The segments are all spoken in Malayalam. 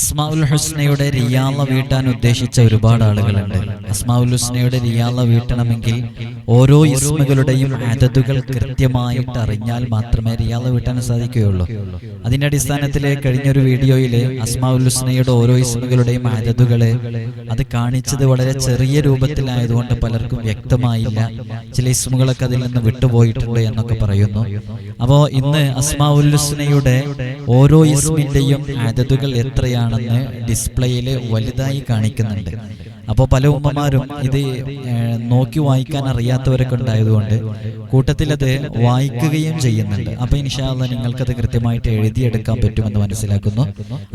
അസ്മാഉൽ ഹുസ്നയുടെ റിയാള വീട്ടാൻ ഉദ്ദേശിച്ച ഒരുപാട് ആളുകളുണ്ട്. അസ്മാഉൽ ഹുസ്നയുടെ റിയാള വീട്ടണമെങ്കിൽ ഓരോ ഇസ്മുകളുടെയും അതതുകൾ കൃത്യമായിട്ട് അറിഞ്ഞാൽ മാത്രമേ റിയാള വീട്ടാൻ സാധിക്കുകയുള്ളൂ. അതിന്റെ അടിസ്ഥാനത്തിൽ കഴിഞ്ഞൊരു വീഡിയോയിൽ അസ്മാഉൽ ഹുസ്നയുടെ ഓരോ ഇസ്മുകളുടെയും അതതുകളെ അത് കാണിച്ചത് വളരെ ചെറിയ രൂപത്തിലായതുകൊണ്ട് പലർക്കും വ്യക്തമായില്ല. ചില ഇസ്മുകളൊക്കെ അതിൽ നിന്ന് വിട്ടുപോയിട്ടുണ്ട് എന്നൊക്കെ പറയുന്നു. അപ്പോൾ ഇന്ന് അസ്മാഉൽ ഹുസ്നയുടെ ഓരോ ഇസ്മിന്റെയും അതതുകൾ എത്രയാണെന്ന് ഡിസ്പ്ലേയിൽ വലുതായി കാണിക്കുന്നുണ്ട്. അപ്പോൾ പല ഉമ്മമാരും ഇത് നോക്കി വായിക്കാൻ അറിയാത്തവരൊക്കെ ഉണ്ടായതുകൊണ്ട് കൂട്ടത്തിൽ അത് വായിക്കുകയും ചെയ്യുന്നുണ്ട്. അപ്പോൾ ഇൻഷാല്ല നിങ്ങൾക്കത് കൃത്യമായിട്ട് എഴുതിയെടുക്കാൻ പറ്റുമെന്ന് മനസ്സിലാക്കുന്നു.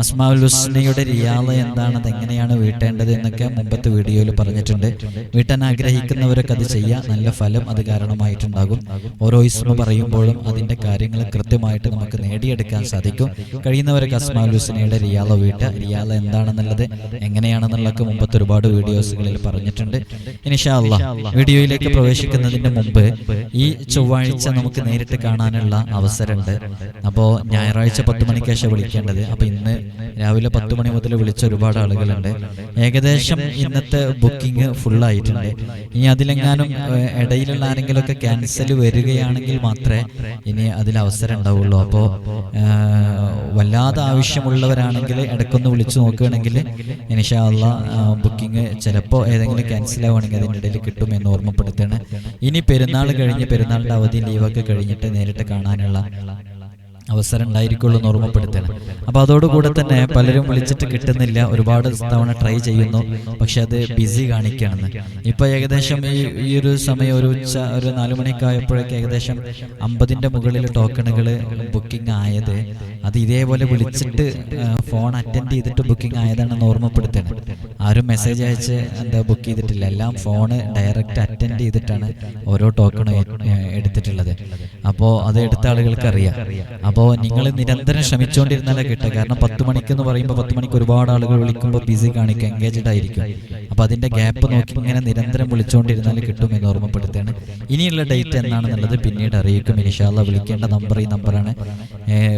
അസ്മാഉൽ ഹുസ്നയുടെ റിയാല എന്താണ് അത് എങ്ങനെയാണ് വീട്ടേണ്ടത് എന്നൊക്കെ മുമ്പത്തെ വീഡിയോയിൽ പറഞ്ഞിട്ടുണ്ട്. വീട്ടാൻ ആഗ്രഹിക്കുന്നവരൊക്കെ അത് ചെയ്യുക നല്ല ഫലം അത് കാരണമായിട്ടുണ്ടാകും. ഓരോ ഇസ്മ പറയുമ്പോഴും അതിന്റെ കാര്യങ്ങൾ കൃത്യമായിട്ട് നമുക്ക് നേടിയെടുക്കാൻ സാധിക്കും. കഴിയുന്നവരൊക്കെ അസ്മാഉൽ ഹുസ്നയുടെ റിയാല വീട്ട റിയാള എന്താണെന്നുള്ളത് എങ്ങനെയാണെന്നുള്ളതൊക്കെ മുമ്പത്തെ ഒരുപാട് വീഡിയോസുകളിൽ പറഞ്ഞിട്ടുണ്ട്. ഇനിഷാ അല്ലാ വീഡിയോയിലേക്ക് പ്രവേശിക്കുന്നതിന് മുമ്പ് ഈ ചൊവ്വാഴ്ച നമുക്ക് നേരിട്ട് കാണാനുള്ള അവസരമുണ്ട്. അപ്പോൾ ഞായറാഴ്ച പത്ത് മണിക്ക് ശേഷം വിളിക്കേണ്ടത്. അപ്പോൾ ഇന്ന് രാവിലെ പത്ത് മണി മുതൽ വിളിച്ച ഒരുപാട് ആളുകളുണ്ട്. ഏകദേശം ഇന്നത്തെ ബുക്കിംഗ് ഫുള്ളായിട്ടുണ്ട് ഇനി അതിലെങ്ങാനും ഇടയിലുള്ള ആരെങ്കിലുമൊക്കെ ക്യാൻസൽ വരികയാണെങ്കിൽ മാത്രമേ ഇനി അതിൽ അവസരം ഉണ്ടാവുള്ളൂ അപ്പോൾ വല്ലാതെ ആവശ്യമുള്ളവരാണെങ്കിൽ ഇടയ്ക്കൊന്ന് വിളിച്ചു നോക്കുകയാണെങ്കിൽ ഇനിഷാള്ള ബുക്കിംഗ് ചിലപ്പോൾ ഏതെങ്കിലും ക്യാൻസൽ ആവുകയാണെങ്കിൽ അതിന്റെ ഇടയിൽ കിട്ടുമെന്ന് ഓർമ്മപ്പെടുത്തണം ഇനി പെരുന്നാൾ കഴിഞ്ഞ് പെരുന്നാളിന്റെ അവധി ലീവൊക്കെ കഴിഞ്ഞിട്ട് നേരിട്ട് കാണാനുള്ള അവസരം ഉണ്ടായിരിക്കുള്ളൂ എന്ന് ഓർമ്മപ്പെടുത്തണം അപ്പൊ അതോടുകൂടെ തന്നെ പലരും വിളിച്ചിട്ട് കിട്ടുന്നില്ല. ഒരുപാട് തവണ ട്രൈ ചെയ്യുന്നു. പക്ഷെ അത് ബിസി കാണിക്കുകയാണെന്ന്. ഇപ്പൊ ഏകദേശം ഈ ഈ ഒരു സമയം ഒരു ഉച്ച ഒരു നാലു മണിയൊക്കെ ആയപ്പോഴേക്ക് ഏകദേശം അമ്പതിന്റെ മുകളിൽ ടോക്കണുകൾ ബുക്കിംഗ് ആയത്. അത് ഇതേപോലെ വിളിച്ചിട്ട് ഫോൺ അറ്റൻഡ് ചെയ്തിട്ട് ബുക്കിംഗ് ആയതാണെന്ന് ഓർമ്മപ്പെടുത്തണം ആരും മെസ്സേജ് അയച്ച് എന്താ ബുക്ക് ചെയ്തിട്ടില്ല. എല്ലാം ഫോണ് ഡയറക്റ്റ് അറ്റൻഡ് ചെയ്തിട്ടാണ് ഓരോ ടോക്കണും എടുത്തിട്ടുള്ളത്. അപ്പോൾ അത് എടുത്ത ആളുകൾക്ക് അറിയാം. അപ്പോൾ നിങ്ങൾ നിരന്തരം ശ്രമിച്ചുകൊണ്ടിരുന്നാലേ കിട്ടുക കാരണം പത്ത് മണിക്ക് എന്ന് പറയുമ്പോൾ പത്ത് മണിക്ക് ഒരുപാട് ആളുകൾ വിളിക്കുമ്പോൾ ബിസി കാണിക്കുക എൻഗേജ്ഡ് ആയിരിക്കും. അപ്പോൾ അതിന്റെ ഗ്യാപ്പ് നോക്കി ഇങ്ങനെ നിരന്തരം വിളിച്ചുകൊണ്ടിരുന്നാൽ കിട്ടും എന്ന് ഓർമ്മപ്പെടുത്തുകയാണ്. ഇനിയുള്ള ഡേറ്റ് എന്നാണെന്നുള്ളത് പിന്നീട് അറിയിക്കും. ഇനിഷാല്ല വിളിക്കേണ്ട നമ്പർ ഈ നമ്പറാണ്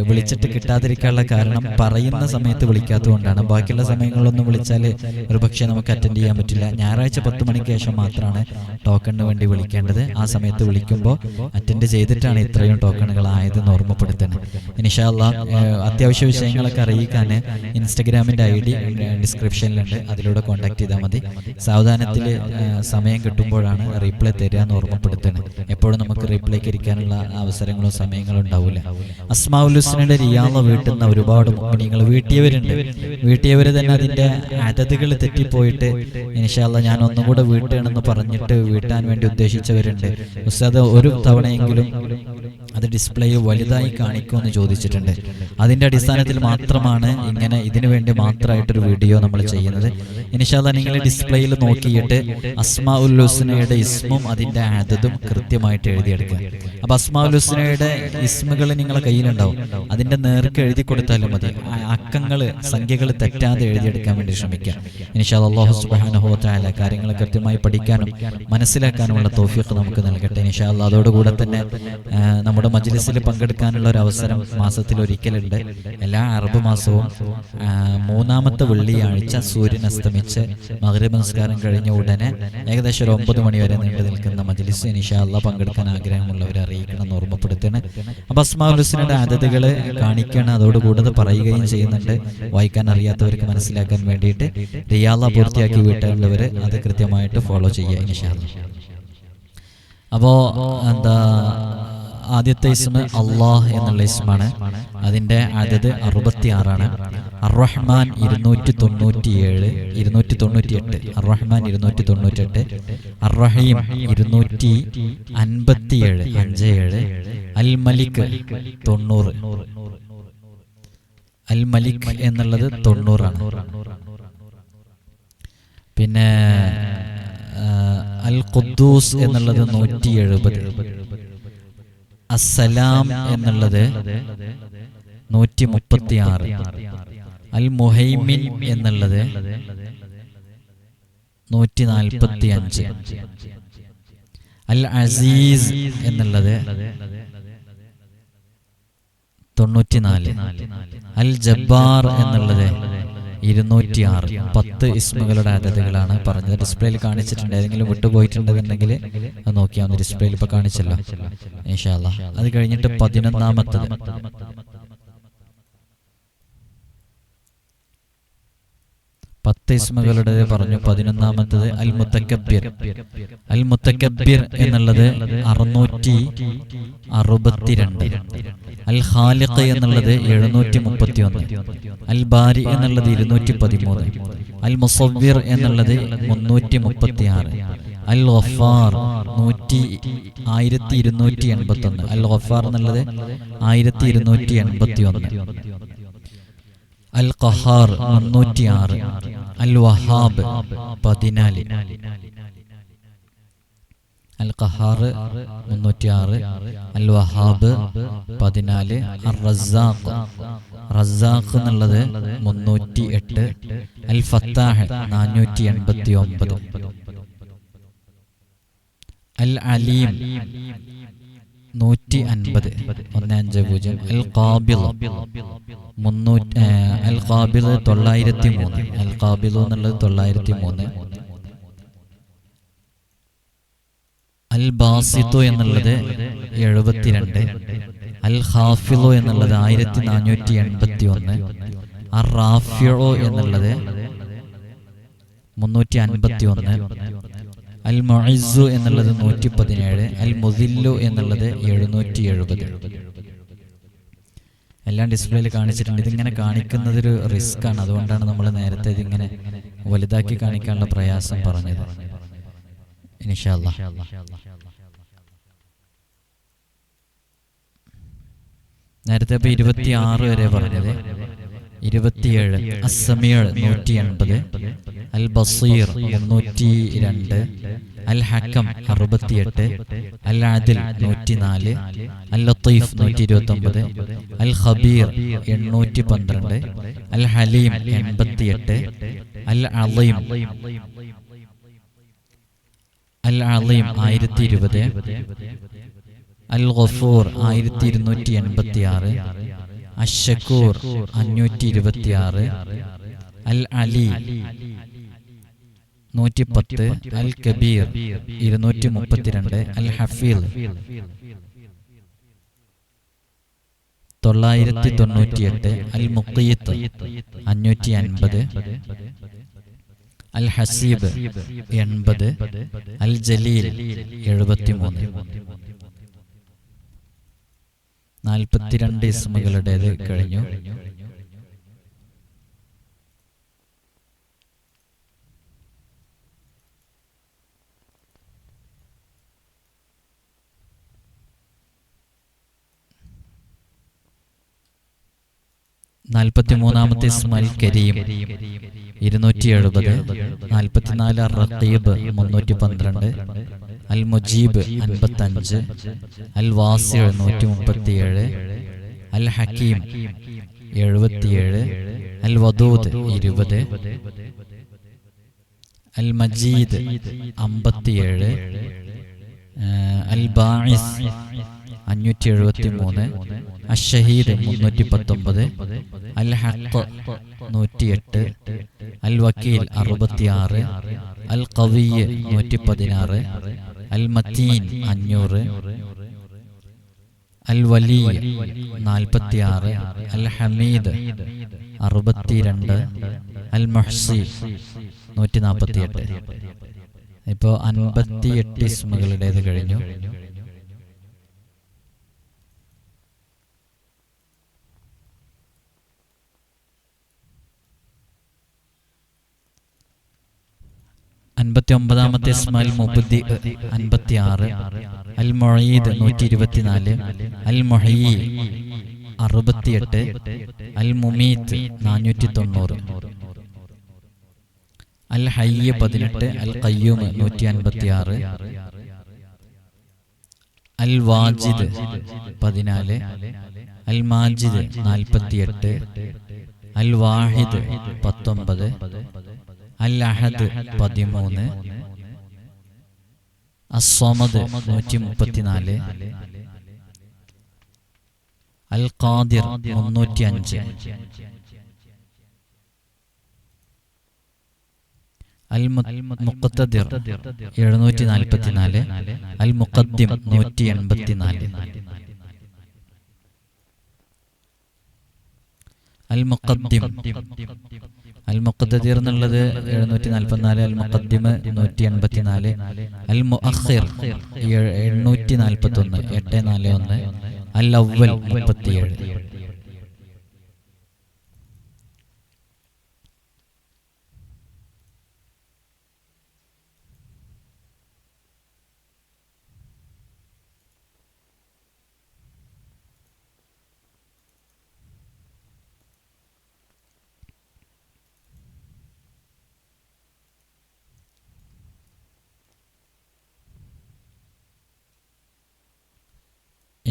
വിളിച്ചിട്ട് കിട്ടാതിരിക്കാനുള്ള കാരണം പറയുന്ന സമയത്ത് വിളിക്കാത്തതുകൊണ്ടാണ് ബാക്കിയുള്ള സമയങ്ങളിലൊന്നും വിളിച്ചാൽ ഒരു പക്ഷേ നമുക്ക് അറ്റൻഡ് ചെയ്യാൻ പറ്റില്ല. ഞായറാഴ്ച പത്ത് മണിക്ക് ശേഷം മാത്രമാണ് ടോക്കണിന് വേണ്ടി വിളിക്കേണ്ടത്. ആ സമയത്ത് വിളിക്കുമ്പോൾ അറ്റൻഡ് ചെയ്തിട്ടാണ് ഇത്രയും ടോക്കണുകൾ ആയതെന്ന് ഓർമ്മപ്പെടുത്തണം ഇനിഷാല്ല അത്യാവശ്യ വിഷയങ്ങളൊക്കെ അറിയിക്കാൻ ഇൻസ്റ്റഗ്രാമിന്റെ ഐ ഡി ഡിസ്ക്രിപ്ഷനിലുണ്ട്. അതിലൂടെ കോൺടാക്ട് ചെയ്താൽ മതി. സാവധാനത്തിൽ സമയം കിട്ടുമ്പോഴാണ് റീപ്ലൈ തരിക എന്ന് എപ്പോഴും നമുക്ക് റീപ്ലൈക്ക് ഇരിക്കാനുള്ള അവസരങ്ങളോ സമയങ്ങളോ ഉണ്ടാവില്ല. അസ്മാഉലുസ്നയുടെ റിയാള വീട്ടുന്ന ഒരുപാട് മുഗ്നികൾ വീട്ടിയവരുണ്ട്. വീട്ടിയവർ തന്നെ അതിന്റെ അതതുകൾ തെറ്റിപ്പോയിട്ട് ഇൻഷാല്ല ഞാൻ ഒന്നും കൂടെ വീട്ടുകയാണെന്ന് പറഞ്ഞിട്ട് വീട്ടാൻ വേണ്ടി ഉദ്ദേശിച്ചവരുണ്ട്. ഉസ്താദ് ഒരു തവണയെങ്കിലും അത് ഡിസ്പ്ലേ വലുതായി കാണിക്കുമെന്ന് ചോദിച്ചിട്ടുണ്ട്. അതിന്റെ അടിസ്ഥാനത്തിൽ മാത്രമാണ് ഇങ്ങനെ ഇതിനു വേണ്ടി മാത്രമായിട്ടൊരു വീഡിയോ നമ്മൾ ചെയ്യുന്നത്. ഇനിഷാല്ല നിങ്ങൾ ഡിസ്പ്ലേയിൽ നോക്കിയിട്ട് അസ്മാ ഉല്ലുസ്നയുടെ ഇസ്മും അതിന്റെ അതതും കൃത്യമായിട്ട് എഴുതിയെടുക്കുക. അപ്പോൾ അസ്മാ ഉല്ലുസ്നയുടെ ഇസ്മുകൾ നിങ്ങളെ കയ്യിലുണ്ടാവും. അതിന്റെ നേർക്ക് എഴുതി കൊടുത്താലും മതി. അക്കങ്ങൾ സംഖ്യകൾ തെറ്റാതെ എഴുതിയെടുക്കാൻ വേണ്ടി ശ്രമിക്കുക. ഇനിഷാ അള്ളാഹു സുബാനുഹോത്തായ കാര്യങ്ങൾ കൃത്യമായി പഠിക്കാനും മനസ്സിലാക്കാനുമുള്ള തോഫിയൊക്കെ നമുക്ക് നൽകട്ടെ. ഇനിഷാ അതോടുകൂടെ തന്നെ ആ, നമ്മുടെ മജ്ലിസിൽ പങ്കെടുക്കാനുള്ള ഒരു അവസരം മാസത്തിൽ ഒരിക്കലുണ്ട്. എല്ലാ അറബ് മാസവും മൂന്നാമത്തെ വെള്ളിയാഴ്ച സൂര്യൻ അസ്തമിച്ച് മകരബ് നമസ്കാരം കഴിഞ്ഞ ഉടനെ ഏകദേശം ഒരു ഒമ്പത് മണി വരെ നീണ്ടു നിൽക്കുന്ന മജ്ലിസ് ഇനിഷാല്ല പങ്കെടുക്കാൻ ആഗ്രഹമുള്ളവരെ അറിയിക്കണം എന്ന് ഓർമ്മപ്പെടുത്തണം അപ്പൊ അസ്മാഉലുസിന്റെ അതതുകൾ കാണിക്കണം. അതോടുകൂടെ അത് പറയുകയും ചെയ്യുന്നുണ്ട്. വായിക്കാൻ അറിയാത്തവർക്ക് മനസ്സിലാക്കാൻ വേണ്ടിയിട്ട് റിയാല പൂർത്തിയാക്കി വീട്ടുള്ളവർ അത് കൃത്യമായിട്ട് ഫോളോ ചെയ്യുക ഇനിഷാല്ല അല്ലാ അപ്പോ എന്താ ആദ്യത്തെ ഇസ്മ അള്ളാഹ് എന്നുള്ള ഇസ്മാണ്. അതിന്റെ അതത് അറുപത്തി ആറാണ് അറഹ്മാൻ ഇരുന്നൂറ്റി തൊണ്ണൂറ്റിയേഴ് ഇരുന്നൂറ്റി തൊണ്ണൂറ്റി എട്ട് അറഹ്മാൻ ഇരുന്നൂറ്റി തൊണ്ണൂറ്റി എട്ട് അറഹീം ഇരുന്നൂറ്റി അൻപത്തിയേഴ് അഞ്ച് ഏഴ് അൽ മലിക് തൊണ്ണൂറ്. അൽ മലിക് എന്നുള്ളത് തൊണ്ണൂറാണ്. പിന്നെ അൽ ഖുദ്ദൂസ് എന്നുള്ളത് നൂറ്റി എഴുപത് അസ്സലാം എന്നുള്ളത് നൂറ്റി മുപ്പത്തി ആറ് അൽ മുഹൈമിൻ എന്നുള്ളത് നൂറ്റി നാൽപ്പത്തി അഞ്ച് അൽ അസീസ് എന്നുള്ളത് തൊണ്ണൂറ്റിനാല്. അൽ ജബ്ബാർ എന്നുള്ളത് ഇരുന്നൂറ്റി ആറ് പത്ത് ഇസ്മുകളുടെ അതതുകളാണ് പറഞ്ഞത്. ഡിസ്പ്ലേയിൽ കാണിച്ചിട്ടുണ്ട്. ഏതെങ്കിലും വിട്ടുപോയിട്ടുണ്ടെന്നുണ്ടെങ്കിൽ നോക്കിയാൽ ഡിസ്പ്ലേയിൽ ഇപ്പൊ കാണിച്ചല്ലോ. ഇൻഷാല്ല അത് കഴിഞ്ഞിട്ട് പതിനൊന്നാമത്തത്. പത്ത് പറഞ്ഞു പതിനൊന്നാമത്തത് അൽ മുത്തക്കബിർ എന്നുള്ളത് അറുന്നൂറ്റി അറുപത്തിരണ്ട്. അൽ ഖാലിഖ് എന്നുള്ളത് എഴുന്നൂറ്റി മുപ്പത്തി ഒന്ന് അൽ ബാരി എന്നുള്ളത് ഇരുന്നൂറ്റി പതിമൂന്ന് അൽ മുസവ്വിർ എന്നുള്ളത് മുന്നൂറ്റി മുപ്പത്തി ആറ് അൽ ഗഫാർ നൂറ്റി ആയിരത്തി ഇരുന്നൂറ്റി എൺപത്തി ഒന്ന് അൽ ഗഫാർ എന്നുള്ളത് ആയിരത്തി ഇരുന്നൂറ്റി എൺപത്തി ഒന്ന് അൽ ഖഹാർ മുന്നൂറ്റി ആറ് അൽ വഹാബ് പതിനാല്. അൽ ഖഹാർ മുന്നൂറ്റി ആറ് അൽ വഹാബ് പതിനാല് അൽ റസാഖ് റസാഖ് എന്നുള്ളത് മുന്നൂറ്റി എട്ട് അൽ ഫത്താഹ് നാനൂറ്റി എൺപത്തി ഒമ്പത് അൽ അലീം നൂറ്റി അൻപത് ഒന്ന് അഞ്ച് പൂജ്യം. അൽ മുന്നൂറ്റി അൽ കാബിൽ തൊള്ളായിരത്തി മൂന്ന് അൽ കാബിൽ എന്നുള്ളത് തൊള്ളായിരത്തി മൂന്ന് അൽ ബാസിത്തു എന്നുള്ളത് എഴുപത്തിരണ്ട്. അൽ ഹാഫിലോ എന്നുള്ളത് ആയിരത്തി നാനൂറ്റി എൺപത്തി ഒന്ന് അർ റാഫിയോ എന്നുള്ളത് മുന്നൂറ്റി അൻപത്തി ഒന്ന് അൽ മൊയിസു എന്നുള്ളത് നൂറ്റി പതിനേഴ് അൽ മുദില്ലു എന്നുള്ളത് എഴുന്നൂറ്റി എഴുപത് എല്ലാം ഡിസ്പ്ലേയിൽ കാണിച്ചിട്ടുണ്ട്. ഇതിങ്ങനെ കാണിക്കുന്നതൊരു റിസ്ക് ആണ് അതുകൊണ്ടാണ് നമ്മൾ നേരത്തെ ഇതിങ്ങനെ വലുതാക്കി കാണിക്കാനുള്ള പ്രയാസം പറഞ്ഞത്. നേരത്തെ ഇപ്പൊ ഇരുപത്തി ആറ് വരെ പറഞ്ഞത്. ഇരുപത്തിയേഴ് അസമിയൾ നൂറ്റി എൺപത് അൽ ബസീർ മുന്നൂറ്റി രണ്ട് അൽ ഹക്കം അറുപത്തിയെട്ട് അൽ ആദിൽ നൂറ്റിനാല് അൽ ലത്തീഫ് നൂറ്റി ഇരുപത്തി ഒമ്പത് അൽ ഖബീർ എണ്ണൂറ്റി പന്ത്രണ്ട് അൽ ഹലീം എൺപത്തിയെട്ട് അൽ അലീം അൽ അലീം ആയിരത്തി ഇരുപത് അൽ ഗഫൂർ ആയിരത്തി ഇരുന്നൂറ്റി എൺപത്തി ആറ് അഷക്കൂർ അഞ്ഞൂറ്റി ഇരുപത്തിയാറ് അൽ അലി നൂറ്റി പത്ത് അൽ കബീർ ഇരുന്നൂറ്റി മുപ്പത്തിരണ്ട് അൽ ഹഫീൽ തൊള്ളായിരത്തി തൊണ്ണൂറ്റിയെട്ട് അൽ മുക്കീത്ത് അഞ്ഞൂറ്റി അൻപത് അൽ ഹസീബ് എൺപത്. അൽ ജലീൽ എഴുപത്തിമൂന്ന്. നാൽപ്പത്തിരണ്ട് ഇസ്മുകളുടേത് കഴിഞ്ഞു. നാൽപ്പത്തി മൂന്നാമത്തെ ഇസ്മൽ കരീം ഇരുന്നൂറ്റി എഴുപത് നാൽപ്പത്തിനാല് റത്തീബ് മുന്നൂറ്റി പന്ത്രണ്ട് അൽ മുജീബ് അൻപത്തഞ്ച് അൽ വാസിർ നൂറ്റി മുപ്പത്തിയേഴ് അൽ ഹക്കീം എഴുപത്തിയേഴ് അൽ വദൂദ് ഇരുപത് അൽ മജീദ് അമ്പത്തിയേഴ് അൽ ബാഇസ് അഞ്ഞൂറ്റി എഴുപത്തി മൂന്ന് അഷഹീദ് മുന്നൂറ്റി പത്തൊമ്പത് അൽ ഹക്ക് നൂറ്റിയെട്ട് അൽ വക്കീൽ അറുപത്തിയാറ് അൽ കവിയ് നൂറ്റി പതിനാറ് അൽ മത്തീൻ അഞ്ഞൂറ് അൽ വലി നാൽപ്പത്തിയാറ് അൽ ഹമീദ് അറുപത്തിരണ്ട് അൽ മഹ്സി നൂറ്റി നാൽപ്പത്തിയെട്ട് ഇപ്പോൾ അൻപത്തിയെട്ട് ഇസ്മുകളുടേത് കഴിഞ്ഞു. അൻപത്തി ഒമ്പതാമത്തെ ഇസ്മാൽ മുബുദ്ദി അൻപത്തി ആറ് അൽ മൊഴീദ് നൂറ്റി ഇരുപത്തിനാല് അൽ മൊഹീ അറുപത്തിയെട്ട്. അൽ മുമീത്ത് നാനൂറ്റി തൊണ്ണൂറ് അൽ ഹയ്യ പതിനെട്ട്. അൽ കയ്യൂമ് നൂറ്റി അൻപത്തി ആറ് അൽ വാജിദ് പതിനാല്. അൽ മാജിദ് നാൽപ്പത്തിയെട്ട്. അൽ വാഹിദ് പത്തൊമ്പത്. അൽ അഹദ് പതിമൂന്ന് അസ്വമദ് നൂറ്റി മുപ്പത്തിനാല് അൽ ഖാദിർ മുന്നൂറ്റി അഞ്ച് അൽ എഴുന്നൂറ്റി അൽ മുഖദ്ദിം നൂറ്റി എൺപത്തിനാല് അൽ മുഖദ്ദിം അൽ മുഖദ്ദീർ എന്നുള്ളത് എഴുന്നൂറ്റി നാൽപ്പത്തിനാല് അൽ മുഖദ്ദിമ് നൂറ്റി എൺപത്തിനാല് അൽ മുഅഖിർ എണ്ണൂറ്റി നാൽപ്പത്തി ഒന്ന് എട്ട് നാല് ഒന്ന് അൽ അവൽ മുപ്പത്തിയേഴ്.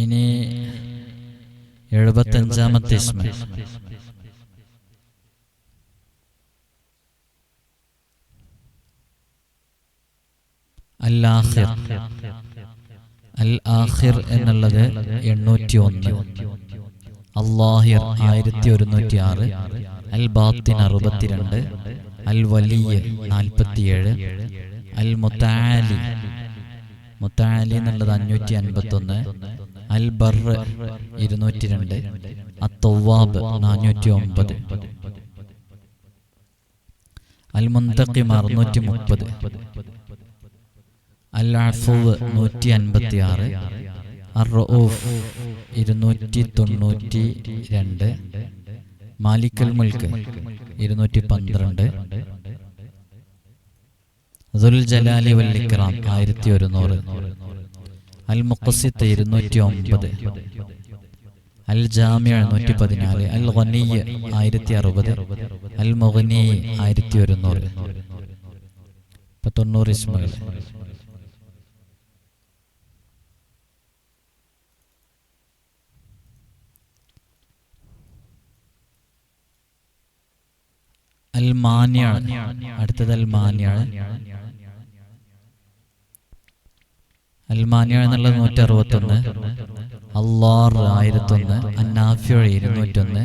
ഇനി എഴുപത്തഞ്ചാമത്തെ ഇസ്മ. അൽ ആഖിർ അൽ ആഹിർ എന്നുള്ളത് എണ്ണൂറ്റി ഒന്ന് അള്ളാഹിർ ആയിരത്തി ഒരുന്നൂറ്റി ആറ് അൽ ബാത്തിൻ അറുപത്തിരണ്ട്. അൽ വലിയ നാൽപ്പത്തിയേഴ്. അൽ മുത്താലി മുത്താലി എന്നുള്ളത് അഞ്ഞൂറ്റി അൻപത്തി ഒന്ന് അൽ ഇരുന്നൂറ്റി രണ്ട് അത്തവാബ് നാനൂറ്റി ഒമ്പത് അൽ അറുന്നൂറ്റി മുപ്പത് അൽ നൂറ്റി അൻപത്തി ആറ് അർ ഇരുന്നൂറ്റി തൊണ്ണൂറ്റി രണ്ട് മാലിക്കൽ മുൽക്ക് ഇരുന്നൂറ്റി പന്ത്രണ്ട് ദുൽ ജലാലി വല്ലിക്രാം ആയിരത്തി ഒരുന്നൂറ് അൽ മുക്കസിത്ത് ഇരുന്നൂറ്റി ഒമ്പത് അൽ ജാമ്യ നൂറ്റി പതിനാല് അൽ ഖനിയ് ആയിരത്തി അറുപത് അൽ മൊഹനി ആയിരത്തി ഒരുന്നൂറ് ഇപ്പൊ തൊണ്ണൂറ് ഇസ്മകൾ. അൽ മാന്യാണ് അടുത്തത് അൽ മാന്യാണ് അൽ മാന്യ എന്നുള്ളത് നൂറ്റി അറുപത്തൊന്ന് അള്ളാർ ആയിരത്തൊന്ന് ഇരുന്നൂറ്റി ഇരുന്നൂറ്റൊന്ന്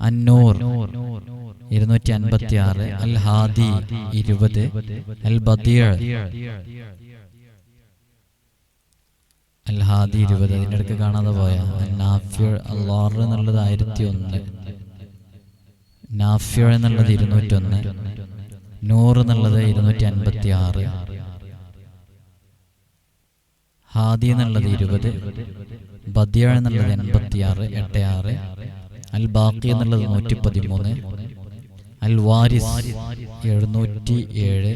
അന്നൂർ ഇരുന്നൂറ്റി അൻപത്തി ആറ് അൽ ഹാദി ഇരുപത് അൽ ബദിയ അൽ ഹാദി ഇരുപത്. അതിന്റെ ഇടയ്ക്ക് കാണാതെ പോയ. നാഫ്യ അള്ളാർ എന്നുള്ളത് ആയിരത്തി ഒന്ന് നാഫ്യ എന്നുള്ളത് ഇരുന്നൂറ്റൊന്ന് നൂറ് എന്നുള്ളത് ഇരുന്നൂറ്റി അൻപത്തി ആറ് ഹാദി എന്നുള്ളത് ഇരുപത് ബദിയ എന്നുള്ളത് എൺപത്തി ആറ് എട്ട് ആറ് അൽ ബാക്കി എന്നുള്ളത് നൂറ്റി പതിമൂന്ന് അൽ വാരിസ് എഴുന്നൂറ്റി ഏഴ്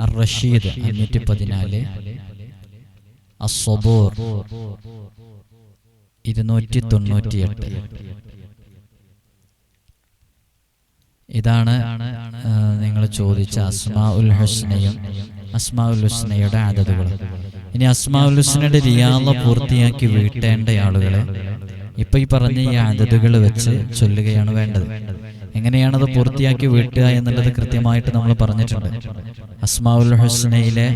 അർ റഷീദ് അഞ്ഞൂറ്റി പതിനാല് അസ്വബൂർ ഇരുന്നൂറ്റി തൊണ്ണൂറ്റി എട്ട് ഇതാണ് നിങ്ങൾ ചോദിച്ച അസ്മാ ഉൽ ഹസ്നയും അസ്മാ ഉൽ ഹുസ്നയുടെ ആദതുകൾ. ഇനി അസ്മാവുലുസിനുടെ റിയാള പൂർത്തിയാക്കി വീട്ടേണ്ട ആളുകളെ ഇപ്പൊ ഈ പറഞ്ഞ ഈ ആദതുകൾ വെച്ച് ചൊല്ലുകയാണ് വേണ്ടത്. എങ്ങനെയാണത് പൂർത്തിയാക്കി വീട്ടുക എന്നുള്ളത് കൃത്യമായിട്ട് നമ്മൾ പറഞ്ഞിട്ടുണ്ട്. അസ്മാവുൽ ഹുസ്നയിലെ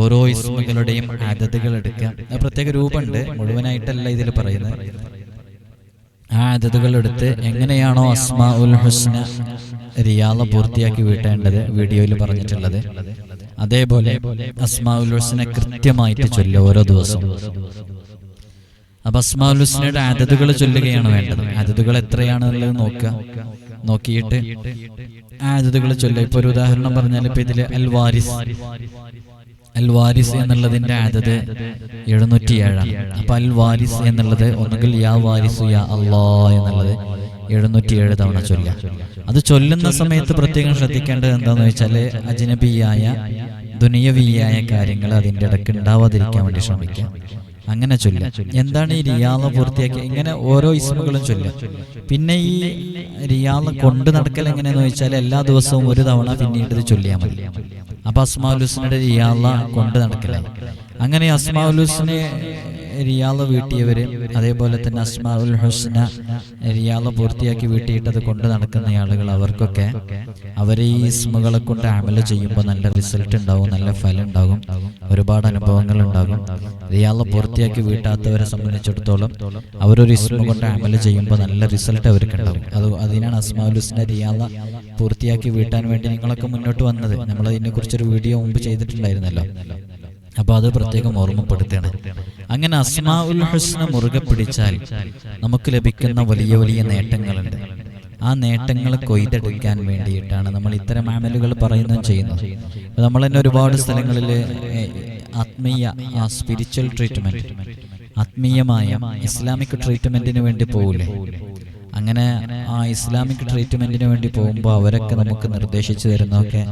ഓരോ ഇസ്മുകളുടെയും ആദതുകൾ എടുക്കുക. പ്രത്യേക രൂപമുണ്ട്. മുഴുവനായിട്ടല്ല ഇതിൽ പറയുന്നത്. ആ ആദതുകൾ എടുത്ത് എങ്ങനെയാണോ അസ്മാ ഉൽ ഹുസ്ന റിയാള പൂർത്തിയാക്കി വീട്ടേണ്ടത് വീഡിയോയിൽ പറഞ്ഞിട്ടുള്ളത്. അതേപോലെ അസ്മാഉൽ കൃത്യമായിട്ട് ചൊല്ലുക ഓരോ ദിവസവും. അപ്പൊ അസ്മാ അതതുകൾ ഹുസ്നയുടെ ആദതുകൾ ചൊല്ലുകയാണ് വേണ്ടത്. ആദതുകൾ എത്രയാണെന്നുള്ളത് നോക്കുക. നോക്കിയിട്ട് അതതുകൾ ചൊല്ലുക. ഇപ്പൊ ഒരു ഉദാഹരണം പറഞ്ഞാൽ ഇപ്പൊ ഇതിൽ അൽ വാരിസ് അൽ വാരിസ് എന്നുള്ളതിന്റെ അതത് എഴുന്നൂറ്റി ഏഴാണ് അപ്പൊ അൽ വാരിസ് എന്നുള്ളത് ഒന്നുകിൽ യാ വാരിസു യാ അള്ളാ എന്നുള്ളത് എഴുന്നൂറ്റി ഏഴ് തവണ ചൊല്ലുക. അത് ചൊല്ലുന്ന സമയത്ത് പ്രത്യേകം ശ്രദ്ധിക്കേണ്ടത് എന്താന്ന് വെച്ചാൽ അജിനബിയായ ദുനിയവിയായ കാര്യങ്ങൾ അതിന്റെ ഇടയ്ക്ക് ഉണ്ടാവാതിരിക്കാൻ വേണ്ടി ശ്രമിക്കുക. അങ്ങനെ ചൊല്ല എന്താണ് ഈ റിയാള പൂർത്തിയാക്കി ഇങ്ങനെ ഓരോ ഇസ്മുകളും ചൊല്ല പിന്നെ ഈ റിയാള കൊണ്ടു നടക്കൽ എങ്ങനെയാന്ന് വെച്ചാൽ എല്ലാ ദിവസവും ഒരു തവണ പിന്നീട് ചൊല്ലിയാൽ മതി. അപ്പൊ അസ്മാഉലുസ്നയുടെ റിയാള കൊണ്ട് നടക്കലായി. അങ്ങനെ അസ്മാഉലുസ്നെ റിയാള വീട്ടിയവര് അതേപോലെ തന്നെ അസ്മാഉൽ ഹുസ്ന റിയാൾ പൂർത്തിയാക്കി വീട്ടിയിട്ട് അത് കൊണ്ട് നടക്കുന്ന ആളുകൾ അവർക്കൊക്കെ അവരെ ഈ ഇസ്മുകളെ കൊണ്ട് അമല ചെയ്യുമ്പോൾ നല്ല റിസൾട്ട് ഉണ്ടാവും നല്ല ഫലം ഉണ്ടാകും ഒരുപാട് അനുഭവങ്ങൾ ഉണ്ടാകും. റിയാൾ പൂർത്തിയാക്കി വീട്ടാത്തവരെ സംബന്ധിച്ചിടത്തോളം അവരൊരു ഇസ്മ കൊണ്ട് അമല ചെയ്യുമ്പോൾ നല്ല റിസൾട്ട് അവർക്ക് ഉണ്ടാകും അത് അതിനാണ് അസ്മാഉൽ ഹുസ്ന റിയാള പൂർത്തിയാക്കി വീട്ടാൻ വേണ്ടി നിങ്ങളൊക്കെ മുന്നോട്ട് വന്നത്. നമ്മൾ ഇതിനെക്കുറിച്ചൊരു വീഡിയോ മുമ്പ് ചെയ്തിട്ടുണ്ടായിരുന്നല്ലോ. അപ്പോൾ അത് പ്രത്യേകം ഓർമ്മപ്പെടുത്തണം. അങ്ങനെ അസ്മാ ഉൽ ഹുസ്ന മുറുകെ പിടിച്ചാൽ നമുക്ക് ലഭിക്കുന്ന വലിയ വലിയ നേട്ടങ്ങളുണ്ട്. ആ നേട്ടങ്ങൾ കൊയ്തെടുക്കാൻ വേണ്ടിയിട്ടാണ് നമ്മൾ ഇത്തരം ആമലുകൾ പറയുന്നതും ചെയ്യുന്നത്. നമ്മൾ തന്നെ ഒരുപാട് സ്ഥലങ്ങളിൽ ആത്മീയ ആ സ്പിരിച്വൽ ട്രീറ്റ്മെന്റ് ആത്മീയമായ ഇസ്ലാമിക് ട്രീറ്റ്മെന്റിന് വേണ്ടി പോകില്ലേ അങ്ങനെ ആ ഇസ്ലാമിക് ട്രീറ്റ്മെന്റിന് വേണ്ടി പോകുമ്പോൾ അവരൊക്കെ നമുക്ക് നിർദ്ദേശിച്ചു തരുന്നതൊക്കെ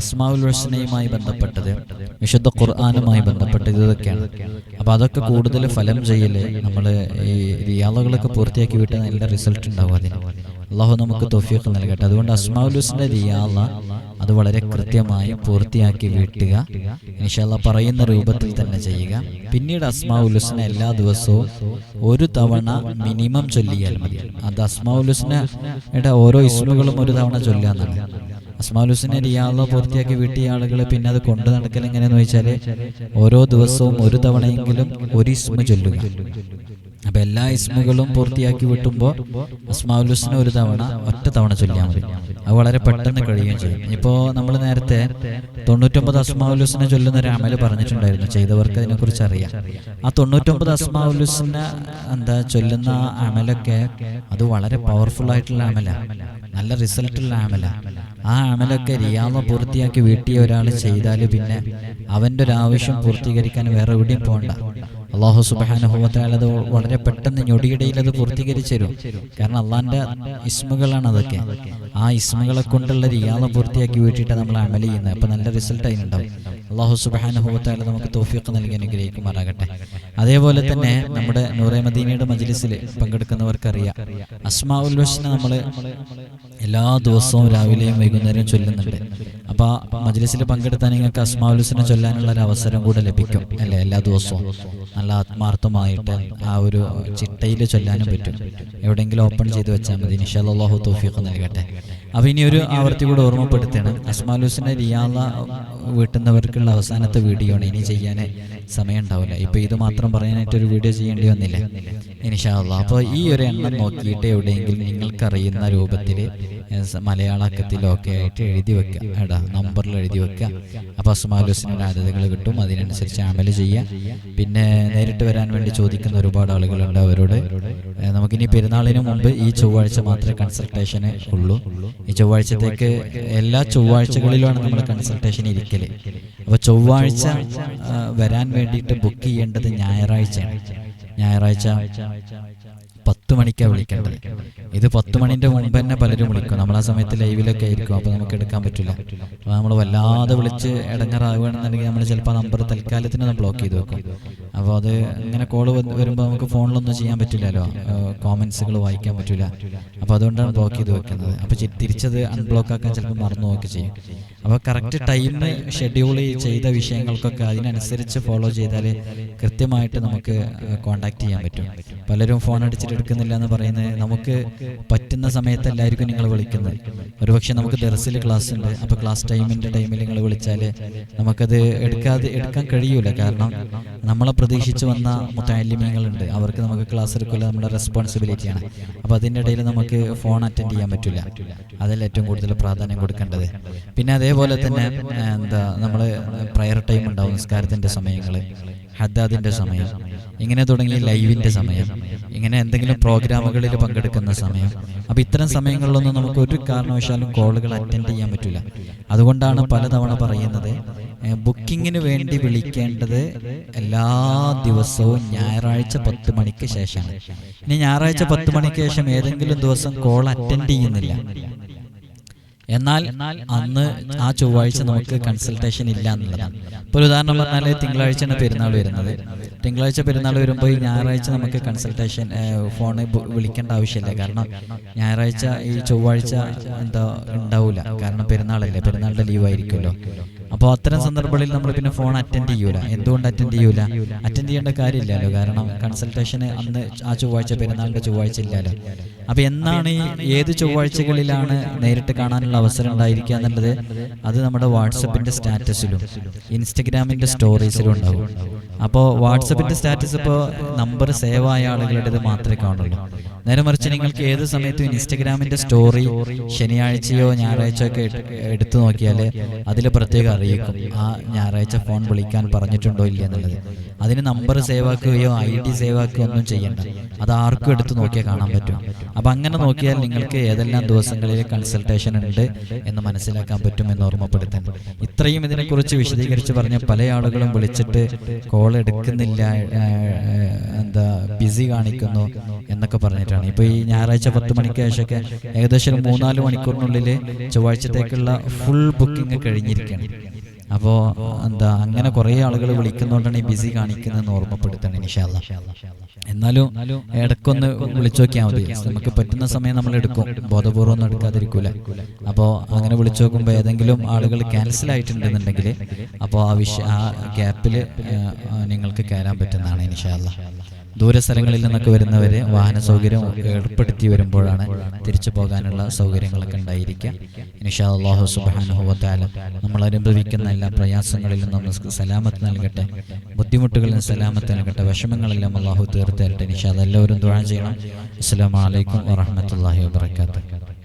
അസ്മാവുൽ ഹുസ്നയുമായി ബന്ധപ്പെട്ടത് വിശുദ്ധ ഖുർആാനുമായി ബന്ധപ്പെട്ടത് ഇതൊക്കെയാണ്. അപ്പോൾ അതൊക്കെ കൂടുതൽ ഫലം ചെയ്യൽ നമ്മൾ ഈ റിയാദകളൊക്കെ പൂർത്തിയാക്കി വിട്ട് നല്ല റിസൾട്ട് ഉണ്ടാവും അതിന്. അള്ളാഹു നമുക്ക് തൊഫീഖ് നൽകട്ടെ. അതുകൊണ്ട് അസ്മാവുൽ ഹുസ്ന റിയാള അത് വളരെ കൃത്യമായി പൂർത്തിയാക്കി വീട്ടുക. ഇൻഷാല്ല പറയുന്ന രൂപത്തിൽ തന്നെ ചെയ്യുക. പിന്നീട് അസ്മാ ഹുസ്ന എല്ലാ ദിവസവും ഒരു തവണ മിനിമം ചൊല്ലിയാൽ മതി. അത് അസ്മാ ഉലുസിനെ ഓരോ ഇസ്മുകളും ഒരു തവണ ചൊല്ലുക ഹുസ്നെ റിയാള പൂർത്തിയാക്കി വീട്ടിയ ആളുകൾ പിന്നെ അത് കൊണ്ടു നടക്കൽ എങ്ങനെയെന്ന് വെച്ചാൽ ഓരോ ദിവസവും ഒരു തവണയെങ്കിലും ഒരു ഇസ്മ ചൊല്ലുക. അപ്പൊ എല്ലാ ഇസ്മുകളും പൂർത്തിയാക്കി വിട്ടുമ്പോൾ അസ്മാലുസിന് ഒരു തവണ ഒറ്റ തവണ ചൊല്ലിയാൽ മതി. അത് വളരെ പെട്ടെന്ന് കഴിയുകയും ചെയ്യും. ഇപ്പോൾ നമ്മൾ നേരത്തെ തൊണ്ണൂറ്റൊമ്പത് അസ്മാവുലുസിനെ ചൊല്ലുന്ന ഒരു അമൽ പറഞ്ഞിട്ടുണ്ടായിരുന്നു. ചെയ്തവർക്ക് അതിനെക്കുറിച്ച് അറിയാം. ആ തൊണ്ണൂറ്റൊമ്പത് അസ്മാവുലുസിനെ എന്താ ചൊല്ലുന്ന അമലൊക്കെ അത് വളരെ പവർഫുൾ ആയിട്ടുള്ള അമല. നല്ല റിസൾട്ടുള്ള അമല ആ അമലൊക്കെ റിയാമ പൂർത്തിയാക്കി വീട്ടിയ ഒരാൾ ചെയ്താൽ പിന്നെ അവന്റെ ഒരു ആവശ്യം പൂർത്തീകരിക്കാൻ വേറെ എവിടെയും പോകണ്ട അള്ളാഹു സുബാനുഭവത്താൽ അത് വളരെ പെട്ടെന്ന് ഞൊടിയിടയിൽ അത് പൂർത്തീകരിച്ചു തരും. കാരണം അള്ളാഹിന്റെ ഇസ്മുകളാണ് അതൊക്കെ ആ ഇസ്മുകളെ കൊണ്ടുള്ള റിയാദ പൂർത്തിയാക്കി വീട്ടിട്ട് നമ്മൾ അമൽ ചെയ്യുന്നത്. അപ്പൊ നല്ല റിസൾട്ട് അതിനുണ്ടാവും. അള്ളാഹു സുബാനുഭവത്താൽ നമുക്ക് തോഫിയൊക്കെ നൽകി അനുഗ്രഹിക്കുമാറാകട്ടെ. അതേപോലെ തന്നെ നമ്മുടെ നൂറെ മദീനയുടെ മജ്ലിസിൽ പങ്കെടുക്കുന്നവർക്കറിയാം. അസ്മാ ഹുസ്ന നമ്മൾ എല്ലാ ദിവസവും രാവിലെയും വൈകുന്നേരം ചൊല്ലുന്നുണ്ട്. അപ്പൊ ആ മജ്ലിസിൽ പങ്കെടുത്താൽ നിങ്ങൾക്ക് അസ്മാ ഉൽവസിനെ ചൊല്ലാനുള്ള ഒരു അവസരം കൂടെ ലഭിക്കും. അല്ലേ? എല്ലാ ദിവസവും. നല്ല ആത്മാർത്ഥമായിട്ട് ആ ഒരു ചിട്ടയിൽ ചൊല്ലാനും പറ്റും. എവിടെയെങ്കിലും ഓപ്പൺ ചെയ്ത് വെച്ചാൽ മതി. നിഷാല്ലാഹു തോഫിയൊക്കെ നൽകട്ടെ. അപ്പൊ ഇനി ഒരു ആവർത്തി കൂടെ ഓർമ്മപ്പെടുത്തുകയാണ് അസ്മാലൂസിനെ റിയാദ വീട്ടുന്നവർക്കുള്ള അവസാനത്തെ വീഡിയോ ആണ് ഇനി ചെയ്യാൻ സമയം ഉണ്ടാവില്ല ഇപ്പൊ ഇത് മാത്രം പറയാനായിട്ട് ഒരു വീഡിയോ ചെയ്യേണ്ടി വന്നില്ല. ഇനിഷാല്ല അപ്പോൾ ഈ ഒരു എണ്ണം നോക്കിയിട്ട് എവിടെയെങ്കിലും നിങ്ങൾക്കറിയുന്ന രൂപത്തിൽ മലയാളക്കത്തിലോ ഒക്കെ ആയിട്ട് എഴുതി വെക്കുക എടാ നമ്പറിൽ എഴുതി വെക്കുക അപ്പോൾ അസ്മാലൂസിനുള്ള ആദ്യതകൾ കിട്ടും. അതിനനുസരിച്ച് അമൽ ചെയ്യുക പിന്നെ നേരിട്ട് വരാൻ വേണ്ടി ചോദിക്കുന്ന ഒരുപാട് ആളുകളുണ്ട് അവരോട്. നമുക്കിനി പെരുന്നാളിന് മുമ്പ് ഈ ചൊവ്വാഴ്ച മാത്രമേ കൺസൾട്ടേഷന് ഉള്ളൂ. ഈ ചൊവ്വാഴ്ചത്തേക്ക് എല്ലാ ചൊവ്വാഴ്ചകളിലുമാണ് നമ്മൾ കൺസൾട്ടേഷൻ ഇരിക്കൽ. അപ്പോൾ ചൊവ്വാഴ്ച വരാൻ വേണ്ടിയിട്ട് ബുക്ക് ചെയ്യേണ്ടത് ഞായറാഴ്ചയാണ്. ഞായറാഴ്ച പത്ത് മണിക്കാണ് വിളിക്കേണ്ടത്. ഇത് പത്ത് മണിന്റെ മുൻപ് തന്നെ പലരും വിളിക്കും. നമ്മൾ ആ സമയത്ത് ലൈവിലൊക്കെ ആയിരിക്കും. അപ്പോൾ നമുക്ക് എടുക്കാൻ പറ്റില്ല. അപ്പോൾ നമ്മൾ വല്ലാതെ വിളിച്ച് ഇടങ്ങാറാവുകയാണെന്നുണ്ടെങ്കിൽ നമ്മൾ ചിലപ്പോൾ നമ്പർ തൽക്കാലത്തിന് ബ്ലോക്ക് ചെയ്ത് വെക്കും. അപ്പോൾ അത് ഇങ്ങനെ കോൾ വരുമ്പോൾ നമുക്ക് ഫോണിലൊന്നും ചെയ്യാൻ പറ്റില്ലല്ലോ. കോമൻസുകൾ വായിക്കാൻ പറ്റില്ല അപ്പോൾ അതുകൊണ്ടാണ് ബ്ലോക്ക് ചെയ്ത് വെക്കുന്നത്. അപ്പോൾ തിരിച്ചത് അൺബ്ലോക്ക് ആക്കാൻ ചിലപ്പോൾ മറന്നു നോക്കി ചെയ്യും. അപ്പോൾ കറക്റ്റ് ടൈമിന് ഷെഡ്യൂൾ ചെയ്ത വിഷയങ്ങൾക്കൊക്കെ അതിനനുസരിച്ച് ഫോളോ ചെയ്താൽ കൃത്യമായിട്ട് നമുക്ക് കോണ്ടാക്ട് ചെയ്യാൻ പറ്റും. പലരും ഫോൺ അടിച്ചിട്ട് എടുക്കുന്നില്ല എന്ന് പറയുന്നത് നമുക്ക് പറ്റുന്ന സമയത്തല്ലായിരിക്കും നിങ്ങൾ വിളിക്കുന്നത്. ഒരുപക്ഷെ നമുക്ക് ദർസിൽ ക്ലാസ് ഉണ്ട്. അപ്പോൾ ക്ലാസ് ടൈമിന്റെ ടൈമിൽ നിങ്ങൾ വിളിച്ചാൽ നമുക്കത് എടുക്കാതെ എടുക്കാൻ കഴിയൂല. കാരണം നമ്മളെ പ്രതീക്ഷിച്ച് വന്ന മുത്താലിമ്യങ്ങളുണ്ട് അവർക്ക് നമുക്ക് ക്ലാസ് എടുക്കില്ല നമ്മുടെ റെസ്പോൺസിബിലിറ്റിയാണ് അപ്പോൾ അതിന്റെ ഇടയിൽ നമുക്ക് ഫോൺ അറ്റൻഡ് ചെയ്യാൻ പറ്റില്ല. അതല്ല ഏറ്റവും കൂടുതൽ പ്രാധാന്യം കൊടുക്കേണ്ടത്. പിന്നെ അതേപോലെ തന്നെ എന്താ നമ്മൾ പ്രയർ ടൈം ഉണ്ടാവും നിസ്കാരത്തിന്റെ സമയങ്ങൾ ഹദ്ദാദിന്റെ സമയം. ഇങ്ങനെ തുടങ്ങി ലൈവിന്റെ സമയം. ഇങ്ങനെ എന്തെങ്കിലും പ്രോഗ്രാമുകളിൽ പങ്കെടുക്കുന്ന സമയം. അപ്പോൾ ഇത്തരം സമയങ്ങളിലൊന്നും നമുക്ക് ഒരു കാരണവശാലും കോളുകൾ അറ്റൻഡ് ചെയ്യാൻ പറ്റില്ല. അതുകൊണ്ടാണ് പലതവണ പറയുന്നത് ബുക്കിങ്ങിന് വേണ്ടി വിളിക്കേണ്ടത് എല്ലാ ദിവസവും ഞായറാഴ്ച പത്ത് മണിക്ക് ശേഷമാണ്. ഇനി ഞായറാഴ്ച പത്ത് മണിക്ക് ശേഷം ഏതെങ്കിലും ദിവസം കോൾ അറ്റൻഡ് ചെയ്യുന്നില്ല. എന്നാൽ അന്ന് ആ ചൊവ്വാഴ്ച നമുക്ക് കൺസൾട്ടേഷൻ ഇല്ല എന്നുള്ളതാണ് ഇപ്പോൾ ഒരു ഉദാഹരണം പറഞ്ഞാൽ തിങ്കളാഴ്ചയാണ് പെരുന്നാൾ വരുന്നത്. തിങ്കളാഴ്ച പെരുന്നാൾ വരുമ്പോൾ ഈ ഞായറാഴ്ച നമുക്ക് കൺസൾട്ടേഷൻ ഫോണിൽ വിളിക്കേണ്ട ആവശ്യമില്ല. കാരണം ഞായറാഴ്ച ഈ ചൊവ്വാഴ്ച എന്താ ഉണ്ടാവില്ല കാരണം പെരുന്നാളല്ലേ. പെരുന്നാളുടെ ലീവ് ആയിരിക്കുമല്ലോ. അപ്പോൾ അത്തരം സന്ദർഭങ്ങളിൽ നമ്മൾ പിന്നെ ഫോൺ അറ്റൻഡ് ചെയ്യൂല. എന്തുകൊണ്ട് അറ്റൻഡ് ചെയ്യൂല? അറ്റൻഡ് ചെയ്യേണ്ട കാര്യമില്ലല്ലോ. കാരണം കൺസൾട്ടേഷന് അന്ന് ആ ചൊവ്വാഴ്ച പെരുന്നാളിന്റെ ചൊവ്വാഴ്ച ഇല്ലല്ലോ. അപ്പോൾ എന്നാണ് ഈ ഏത് ചൊവ്വാഴ്ചകളിലാണ് നേരിട്ട് കാണാനുള്ള അവസരം ഉണ്ടായിരിക്കുക എന്നുള്ളത്? അത് നമ്മുടെ വാട്സപ്പിന്റെ സ്റ്റാറ്റസിലും ഇൻസ്റ്റഗ്രാമിന്റെ സ്റ്റോറീസിലും ഉണ്ടാവും. അപ്പോൾ വാട്സപ്പ് വാട്സപ്പിന്റെ സ്റ്റാറ്റസ് ഇപ്പോൾ നമ്പർ സേവ് ആയ ആളുകളുടേത് മാത്രമേ കാണുള്ളൂ. നേരെ മറിച്ച് നിങ്ങൾക്ക് ഏത് സമയത്തും ഇൻസ്റ്റഗ്രാമിന്റെ സ്റ്റോറി ശനിയാഴ്ചയോ ഞായറാഴ്ചയോ ഒക്കെ എടു- എടുത്തു നോക്കിയാൽ അതിൽ പ്രത്യേകം അറിയിക്കും. ആ ഞായറാഴ്ച ഫോൺ വിളിക്കാൻ പറഞ്ഞിട്ടുണ്ടോ ഇല്ല എന്നുള്ളത് അതിന് നമ്പർ സേവ് ആക്കുകയോ ഐ ഡി സേവ് ആക്കുകയോ ഒന്നും ചെയ്യണ്ട. അത് ആർക്കും എടുത്ത് നോക്കിയാൽ കാണാൻ പറ്റും. അപ്പം അങ്ങനെ നോക്കിയാൽ നിങ്ങൾക്ക് ഏതെല്ലാം ദിവസങ്ങളിൽ കൺസൾട്ടേഷൻ ഉണ്ട് എന്ന് മനസ്സിലാക്കാൻ പറ്റും എന്ന് ഓർമ്മപ്പെടുത്തുന്നു ഇത്രയും ഇതിനെക്കുറിച്ച് വിശദീകരിച്ച് പറഞ്ഞ പല ആളുകളും വിളിച്ചിട്ട് കോൾ എടുക്കുന്നില്ല എന്താ ബിസി കാണിക്കുന്നു എന്നൊക്കെ പറഞ്ഞിട്ടാണ്. ഇപ്പോൾ ഈ ഞായറാഴ്ച പത്ത് മണിക്ക് ശേഷമൊക്കെ ഏകദേശം മൂന്നാൽ മണിക്കൂറിനുള്ളിൽ ചൊവ്വാഴ്ചത്തേക്കുള്ള ഫുൾ ബുക്കിംഗ് കഴിഞ്ഞിരിക്കുകയാണ്. അപ്പോൾ എന്താ അങ്ങനെ കുറേ ആളുകൾ വിളിക്കുന്നതുകൊണ്ടാണ് ഈ ബിസി കാണിക്കുന്നതെന്ന് ഓർമ്മപ്പെടുത്തണം ഇനിഷാല്ല എന്നാലും ഇടക്കൊന്ന് വിളിച്ചു നോക്കിയാൽ മതി. നമുക്ക് പറ്റുന്ന സമയം നമ്മൾ എടുക്കും. ബോധപൂർവം ഒന്നും എടുക്കാതിരിക്കൂല. അപ്പോ അങ്ങനെ വിളിച്ചു നോക്കുമ്പോൾ ഏതെങ്കിലും ആളുകൾ ക്യാൻസൽ ആയിട്ടുണ്ടെന്നുണ്ടെങ്കിൽ അപ്പോ ആ വിഷ ആ ഗ്യാപ്പിൽ നിങ്ങൾക്ക് കയറാൻ പറ്റുന്നതാണ് ഇൻഷാല്ല ദൂരസ്ഥലങ്ങളിൽ നിന്നൊക്കെ വരുന്നവരെ വാഹന സൗകര്യം ഏർപ്പെടുത്തി വരുമ്പോഴാണ് തിരിച്ചു പോകാനുള്ള സൗകര്യങ്ങളൊക്കെ ഉണ്ടായിരിക്കുക. ഇൻഷാ അള്ളാഹു സുബാനുഭവത്താല നമ്മൾ അനുഭവിക്കുന്ന എല്ലാ പ്രയാസങ്ങളിലും നമുക്ക് സലാമത്ത് നൽകട്ടെ. ബുദ്ധിമുട്ടുകളിലും സലാമത്ത് നൽകട്ടെ. വിഷമങ്ങളെല്ലാം അള്ളാഹു തീർത്തേരട്ടെ. നിഷാദ് എല്ലാവരും ദുആ ചെയ്യണം. അസ്സലാമു വലൈക്കും വറഹ്മത്തുള്ളാഹി വബറകാതുഹു.